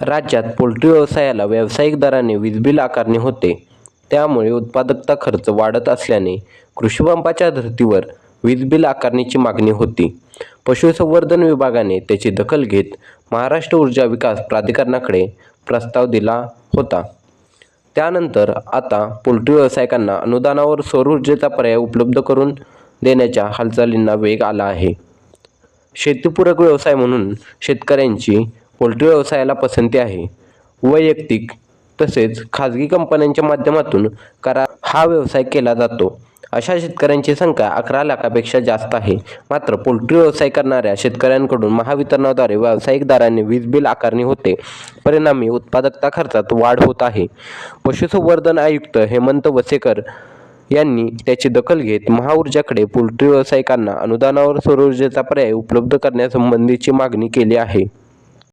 राज्यात पोल्ट्री व्यवसायाला व्यावसायिक दराने वीजबिल आकारणी होते. त्यामुळे उत्पादकता खर्च वाढत असल्याने कृषीपंपाच्या धर्तीवर वीजबिल आकारणीची मागणी होती. पशुसंवर्धन विभागाने त्याची दखल घेत महाराष्ट्र ऊर्जा विकास प्राधिकरणाकडे प्रस्ताव दिला होता. त्यानंतर आता पोल्ट्री व्यावसायिकांना अनुदानावर सौर ऊर्जेचा पर्याय उपलब्ध करून देण्याच्या हालचालींना वेग आला आहे. शेतीपूरक व्यवसाय म्हणून शेतकऱ्यांची पोल्ट्री व्यवसायाला पसंती आहे. वैयक्तिक तसेच खाजगी कंपन्यांच्या माध्यमातून करा हा व्यवसाय केला जातो. अशा शेतकऱ्यांची संख्या अकरा लाखापेक्षा जास्त आहे. मात्र पोल्ट्री व्यवसाय करणाऱ्या शेतकऱ्यांकडून महावितरणाद्वारे व्यावसायिक दराने वीज बिल आकारणी होते. परिणामी उत्पादकता खर्चात वाढ होत आहे. पशुसंवर्धन आयुक्त हेमंत वसेकर यांनी त्याची दखल घेत महाऊर्जाकडे पोल्ट्री व्यावसायिकांना अनुदानावर सौरऊर्जेचा पर्याय उपलब्ध करण्यासंबंधीची मागणी केली आहे.